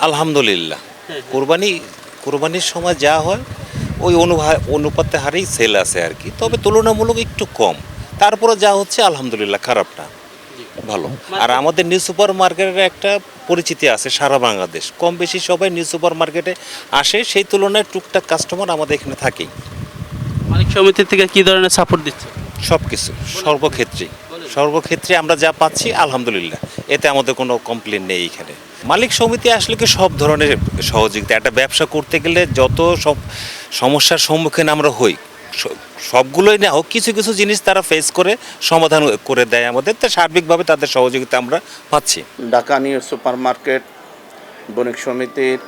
আলহামদুলিল্লাহ। হ্যাঁ। কোরবানি কোরবানির সময় যা হয় ওই অনুভা- অনুপাতে হারেই সেল আছে আর কি। তবে তুলনামূলক একটু কম। তারপরে যা হচ্ছে আলহামদুলিল্লাহ খারাপ না ভালো। আর আমাদের নিউ সুপার মার্কেটের একটা পরিচিতি আছে সারা বাংলাদেশ। কম বেশি সবাই নিউ সুপার মার্কেটে আসে সেই তুলনায় টুকটাক কাস্টমার আমাদের এখানে থাকেই। মালিক সমিতির থেকে কি ধরনের সাপোর্ট দিচ্ছে? সব কিছু সর্বক্ষেত্রেই। সর্বক্ষেত্রে আমরা যা পাচ্ছি, আলহামদুলিল্লাহ। এতে আমাদের কোনো কমপ্লেন নেই এখানে। মালিক সমিতি আসলে কি সব ধরনের সহযোগিতা, একটা ব্যবসা করতে গেলে যত সব সমস্যার সম্মুখীন আমরা হই সবগুলোই না হোক, কিছু কিছু জিনিস তারা ফেস করে, সমাধান করে দেয় আমাদের। তো সার্বিকভাবে তাদের সহযোগিতা আমরা পাচ্ছি। ঢাকা নিউ সুপার মার্কেট বণিক সমিতির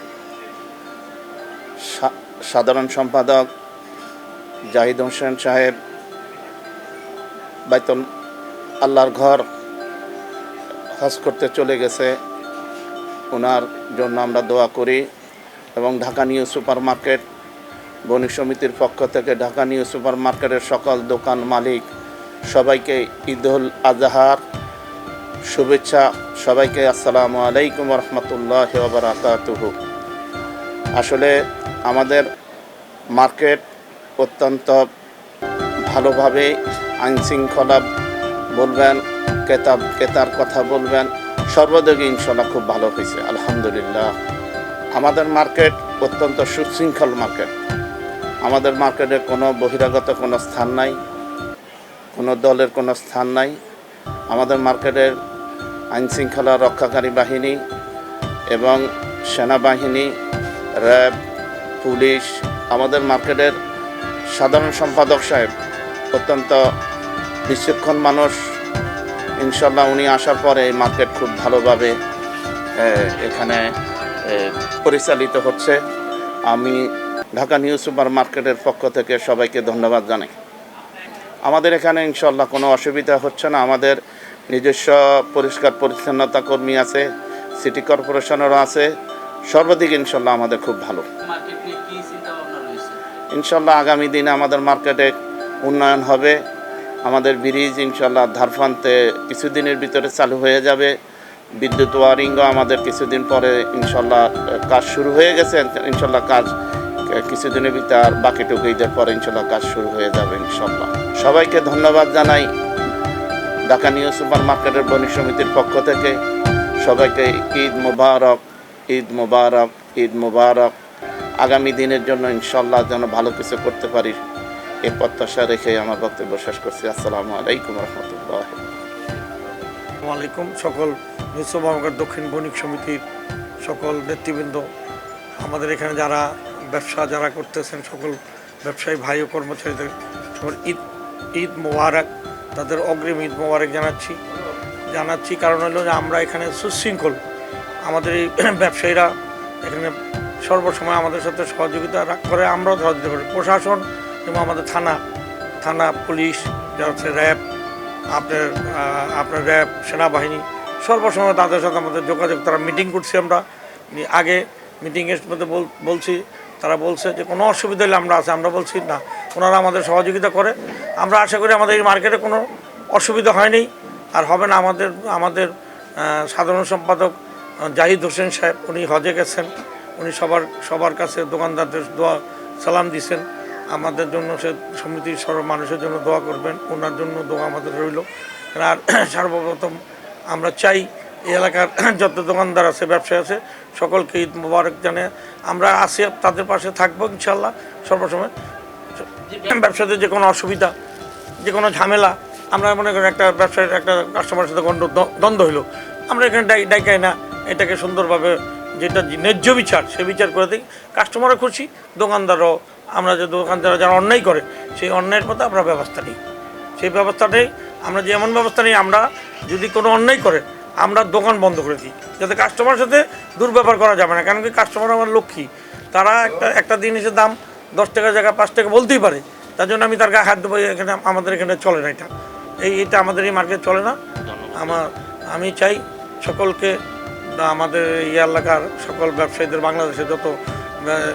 সাধারণ সম্পাদক জাহিদ হোসেন সাহেব, বাইতুল আল্লাহর ঘর হজ করতে চলে গেছে। ওনার জন্য আমরা দোয়া করি এবং ঢাকা নিউ সুপার মার্কেট বণিক সমিতির পক্ষ থেকে ঢাকা নিউ সুপার মার্কেটের সকল দোকান মালিক সবাইকে ঈদুল আজহার শুভেচ্ছা। সবাইকে আসসালামু আলাইকুম রহমতুল্লাহ বারাকাতুহু আসলে আমাদের মার্কেট অত্যন্ত ভালোভাবে আইন শৃঙ্খলা বলবেন, কেতাব, কেতার কথা বলবেন। সর্বদিকে ইনশাল্লাহ খুব ভালো হয়েছে, আলহামদুলিল্লাহ। আমাদের মার্কেট অত্যন্ত সুশৃঙ্খল মার্কেট। আমাদের মার্কেটে কোনো বহিরাগত কোনো স্থান নাই, কোনো দলের কোনো স্থান নাই। আমাদের মার্কেটের আইন শৃঙ্খলা রক্ষাকারী বাহিনী এবং সেনাবাহিনী, র্যাব, পুলিশ, আমাদের মার্কেটের সাধারণ সম্পাদক সাহেব অত্যন্ত বিচক্ষণ মানুষ ইনশাল্লাহ উনি আসার পরে এই মার্কেট খুব ভালোভাবে এখানে পরিচালিত হচ্ছে। আমি ঢাকা নিউ সুপার মার্কেটের পক্ষ থেকে সবাইকে ধন্যবাদ জানাই। আমাদের এখানে ইনশাল্লাহ কোনো অসুবিধা হচ্ছে না। আমাদের নিজস্ব পরিষ্কার পরিচ্ছন্নতা কর্মী আছে সিটি কর্পোরেশনেরও আছে। সর্বাধিক ইনশাল্লাহ আমাদের খুব ভালো। ইনশাল্লাহ আগামী দিনে আমাদের মার্কেটে উন্নয়ন হবে। আমাদের ব্রিজ ইনশাল্লাহ ধারফান্তে কিছুদিনের ভিতরে চালু হয়ে যাবে। বিদ্যুৎ ওয়ারিংও আমাদের কিছুদিন পরে ইনশাল্লাহ কাজ শুরু হয়ে গেছে। ইনশাল্লাহ কাজ কিছুদিনের ভিতরে আর বাকিটুকু ঈদের পরে ইনশাল্লাহ কাজ শুরু হয়ে যাবে ইনশাল্লাহ। সবাইকে ধন্যবাদ জানাই ঢাকা নিউ সুপার মার্কেটের বণিক সমিতির পক্ষ থেকে। সবাইকে ঈদ মোবারক ঈদ মোবারক ঈদ মোবারক। আগামী দিনের জন্য ইনশাল্লাহ যেন ভালো কিছু করতে পারি। এই প্রত্যাশা রেখে আমার বক্তব্য শেষ করছি। আসসালামু আলাইকুম রহমতুল্লাহ। আলাইকুম সকল বিশ্ববামগর দক্ষিণ বণিক সমিতির সকল নেতৃবৃন্দ। আমাদের এখানে যারা ব্যবসা যারা করতেছেন, সকল ব্যবসায়ী ভাই ও কর্মচারীদের ঈদ ঈদ মোবারক, তাদের অগ্রিম ঈদ মোবারক জানাচ্ছি। জানাচ্ছি কারণ হলো যে আমরা এখানে সুশৃঙ্খল। আমাদের এই ব্যবসায়ীরা এখানে সর্বসময় আমাদের সাথে সহযোগিতা করে আমরাও সহযোগিতা করি। প্রশাসন এবং আমাদের থানা থানা পুলিশ যা হচ্ছে র্যাব, আপনার আপনার র্যাব, সেনাবাহিনী, সর্বসময় তাদের সাথে আমাদের যোগাযোগ, তারা মিটিং করছি আমরা। আগে মিটিংয়ের মধ্যে বল- বলছি, তারা বলছে যে কোনো অসুবিধা হলে আমরা আছে, আমরা বলছি না। ওনারা আমাদের সহযোগিতা করে। আমরা আশা করি আমাদের এই মার্কেটে কোনো অসুবিধা হয়নি। আর হবে না, আমাদের আমাদের সাধারণ সম্পাদক জাহিদ হোসেন সাহেব, উনি হজে গেছেন। উনি সবার সবার কাছে দোকানদারদের দোয়া, সালাম দিছেন আমাদের জন্য সে সমিতির সর্ব মানুষের জন্য দোয়া করবেন, ওনার জন্য দোয়া আমাদের রইল। আর সর্বপ্রথম আমরা চাই এই এলাকার যত দোকানদার আছে, ব্যবসায়ী আছে, সকলকে ঈদ মুবারক জানে আমরা আসি তাদের পাশে থাকব ইনশাল্লাহ সর্বসময় ব্যবসাতে যে কোনো অসুবিধা, যে কোনো ঝামেলা, আমরা মনে করি একটা ব্যবসায়ীর একটা কাস্টমারের সাথে গণ্ড, দ্বন্দ্ব হইল। আমরা এখানে ডাই ডাইকাই না, এটাকে সুন্দরভাবে যেটা ন্যায্য বিচার, সে বিচার করে দিই কাস্টমারও খুশি, দোকানদারও আমরা যে দোকানদার যারা অন্যায় করে সেই অন্যায়ের মধ্যে আমরা ব্যবস্থা নিই। সেই ব্যবস্থাটাই আমরা যে এমন ব্যবস্থা নিই আমরা যদি কোনো অন্যায় করে আমরা দোকান বন্ধ করে দিই। যাতে কাস্টমারের সাথে দুর্ব্যবহার করা যাবে না। কারণ কি কাস্টমার আমার লক্ষ্মী। তারা একটা একটা জিনিসের দাম দশ টাকার জায়গায় পাঁচ টাকা বলতেই পারে। তার জন্য আমি তার গায়ে হাত দেবো এখানে আমাদের এখানে চলে না এটা। এই এটা আমাদের এই মার্কেট চলে না। আমার আমি চাই সকলকে আমাদের এই এলাকার সকল ব্যবসায়ীদের বাংলাদেশে যত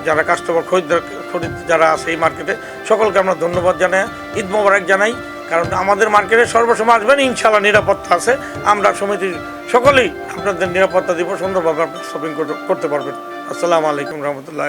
যারা কাস্টমার খরিদ্দার খরিদ যারা আছে এই মার্কেটে, সকলকে আমরা ধন্যবাদ জানাই, ঈদ মোবারক জানাই, কারণ আমাদের মার্কেটে সর্বসময় আসবেন ইনশাল্লাহ নিরাপত্তা আছে। আমরা সমিতির সকলেই আপনাদের নিরাপত্তা দিব সুন্দরভাবে আপনার শপিং করতে পারবেন। আসসালামু আলাইকুম রহমতুল্লাহ